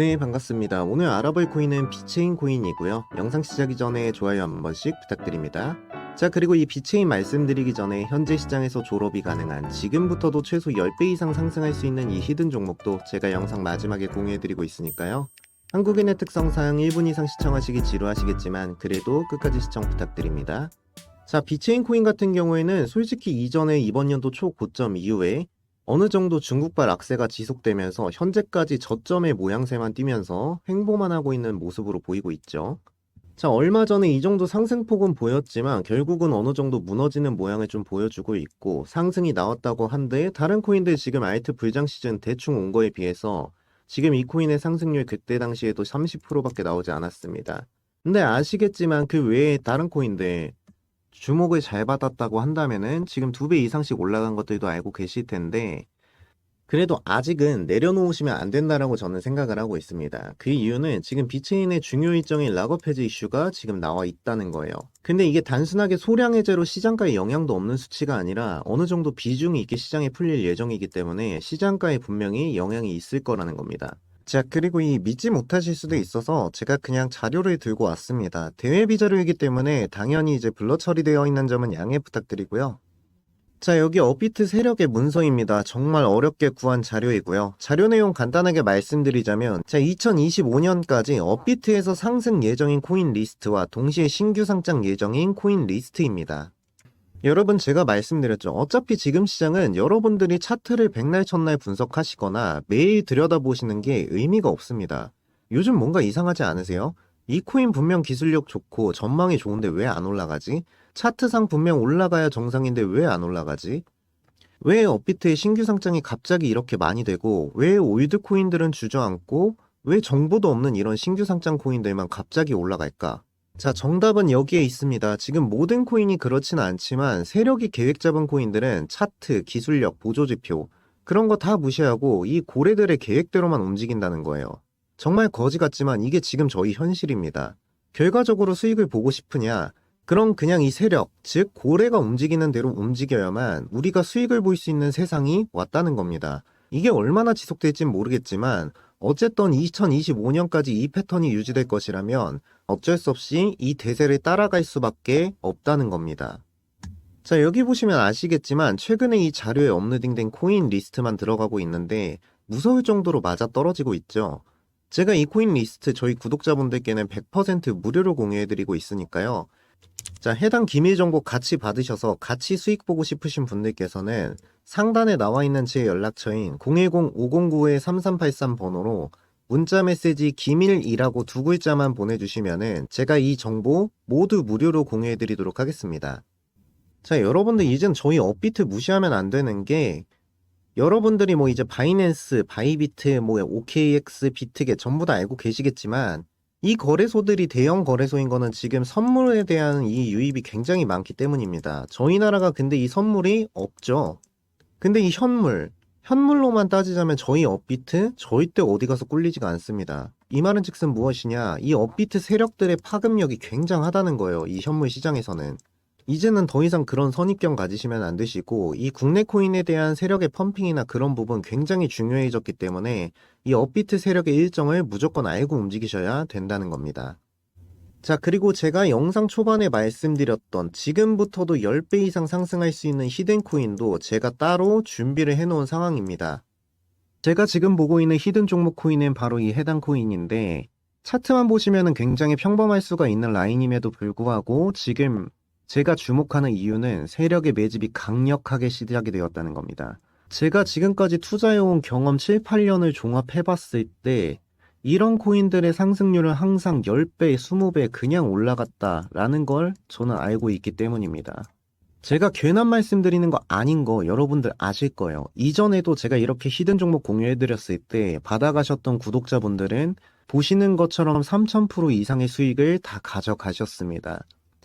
네, 반갑습니다. 오늘 알아볼 코인은 비체인 코인이고요. 영상 시작이 전에 좋아요 한 번씩 부탁드립니다. 자, 그리고 이 비체인 말씀드리기 전에 현재 시장에서 졸업이 가능한 지금부터도 최소 10배 이상 상승할 수 있는 이 히든 종목도 제가 영상 마지막에 공유해드리고 있으니까요. 한국인의 특성상 1분 이상 시청하시기 지루하시겠지만 그래도 끝까지 시청 부탁드립니다. 자, 비체인 코인 같은 경우에는 솔직히 이전에 이번 연도 초고점 이후에 어느 정도 중국발 악세가 지속되면서 현재까지 저점의 모양새만 띄면서 횡보만 하고 있는 모습으로 보이고 있죠. 자, 얼마 전에 이 정도 상승폭은 보였지만 결국은 어느 정도 무너지는 모양을 좀 보여주고 있고 상승이 나왔다고 한데 다른 코인들 지금 알트 불장 시즌 대충 온 거에 비해서 지금 이 코인의 상승률 그때 당시에도 30%밖에 나오지 않았습니다. 근데 아시겠지만 그 외에 다른 코인들 주목을 잘 받았다고 한다면은 지금 두 배 이상씩 올라간 것들도 알고 계실 텐데 그래도 아직은 내려놓으시면 안 된다라고 저는 생각을 하고 있습니다. 그 이유는 지금 비체인의 중요 일정인 락업 해제 이슈가 지금 나와 있다는 거예요. 근데 이게 단순하게 소량 해제로 시장가에 영향도 없는 수치가 아니라 어느 정도 비중이 있게 시장에 풀릴 예정이기 때문에 시장가에 분명히 영향이 있을 거라는 겁니다. 자, 그리고 이 믿지 못하실 수도 있어서 제가 그냥 자료를 들고 왔습니다. 대회 비자료이기 때문에 당연히 이제 블러 처리되어 있는 점은 양해 부탁드리고요. 자, 여기 업비트 세력의 문서입니다. 정말 어렵게 구한 자료이고요. 자료 내용 간단하게 말씀드리자면, 자, 2025년까지 업비트에서 상승 예정인 코인 리스트와 동시에 신규 상장 예정인 코인 리스트입니다. 여러분 제가 말씀드렸죠. 어차피 지금 시장은 여러분들이 차트를 백날 첫날 분석하시거나 매일 들여다보시는 게 의미가 없습니다. 요즘 뭔가 이상하지 않으세요? 이 코인 분명 기술력 좋고 전망이 좋은데 왜 안 올라가지? 차트상 분명 올라가야 정상인데 왜 안 올라가지? 왜 업비트의 신규 상장이 갑자기 이렇게 많이 되고 왜 올드 코인들은 주저앉고 왜 정보도 없는 이런 신규 상장 코인들만 갑자기 올라갈까? 자, 정답은 여기에 있습니다. 지금 모든 코인이 그렇지는 않지만 세력이 계획 잡은 코인들은 차트, 기술력, 보조지표 그런 거 다 무시하고 이 고래들의 계획대로만 움직인다는 거예요. 정말 거지 같지만 이게 지금 저희 현실입니다. 결과적으로 수익을 보고 싶으냐? 그럼 그냥 이 세력, 즉 고래가 움직이는 대로 움직여야만 우리가 수익을 볼 수 있는 세상이 왔다는 겁니다. 이게 얼마나 지속될진 모르겠지만 어쨌든 2025년까지 이 패턴이 유지될 것이라면 어쩔 수 없이 이 대세를 따라갈 수밖에 없다는 겁니다. 자, 여기 보시면 아시겠지만 최근에 이 자료에 업로딩된 코인 리스트만 들어가고 있는데 무서울 정도로 맞아 떨어지고 있죠. 제가 이 코인 리스트 저희 구독자분들께는 100% 무료로 공유해드리고 있으니까요. 자, 해당 기밀 정보 같이 받으셔서 같이 수익 보고 싶으신 분들께서는 상단에 나와 있는 제 연락처인 010-509-3383 번호로 문자 메시지 기밀이라고 두 글자만 보내주시면은 제가 이 정보 모두 무료로 공유해드리도록 하겠습니다. 자, 여러분들 이젠 저희 업비트 무시하면 안 되는 게 여러분들이 뭐 이제 바이낸스, 바이비트, 뭐 OKX, 비트게 전부 다 알고 계시겠지만 이 거래소들이 대형 거래소인 거는 지금 선물에 대한 이 유입이 굉장히 많기 때문입니다. 저희 나라가 근데 이 선물이 없죠. 근데 이 현물, 현물로만 따지자면 저희 업비트 절대 어디 가서 꿀리지가 않습니다. 이 말은 즉슨 무엇이냐? 이 업비트 세력들의 파급력이 굉장하다는 거예요. 이 현물 시장에서는. 이제는 더 이상 그런 선입견 가지시면 안 되시고 이 국내 코인에 대한 세력의 펌핑이나 그런 부분 굉장히 중요해졌기 때문에 이 업비트 세력의 일정을 무조건 알고 움직이셔야 된다는 겁니다. 자, 그리고 제가 영상 초반에 말씀드렸던 지금부터도 10배 이상 상승할 수 있는 히든 코인도 제가 따로 준비를 해 놓은 상황입니다. 제가 지금 보고 있는 히든 종목 코인은 바로 이 해당 코인인데 차트만 보시면 굉장히 평범할 수가 있는 라인임에도 불구하고 지금 제가 주목하는 이유는 세력의 매집이 강력하게 시작이 되었다는 겁니다. 제가 지금까지 투자해온 경험 7, 8년을 종합해봤을 때 이런 코인들의 상승률은 항상 10배, 20배 그냥 올라갔다라는 걸 저는 알고 있기 때문입니다. 제가 괜한 말씀드리는 거 아닌 거 여러분들 아실 거예요. 이전에도 제가 이렇게 히든 종목 공유해드렸을 때 받아가셨던 구독자분들은 보시는 것처럼 3000% 이상의 수익을 다 가져가셨습니다.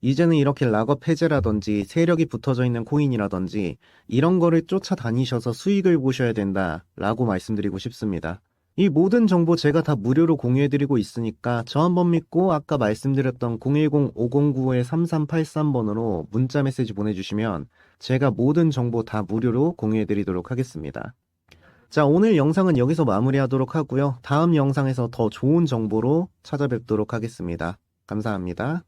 이제는 이렇게 락업 해제라든지 세력이 붙어져 있는 코인이라든지 이런 거를 쫓아다니셔서 수익을 보셔야 된다라고 말씀드리고 싶습니다. 이 모든 정보 제가 다 무료로 공유해드리고 있으니까 저 한번 믿고 아까 말씀드렸던 010-509-3383번으로 문자 메시지 보내주시면 제가 모든 정보 다 무료로 공유해드리도록 하겠습니다. 자, 오늘 영상은 여기서 마무리하도록 하고요. 다음 영상에서 더 좋은 정보로 찾아뵙도록 하겠습니다. 감사합니다.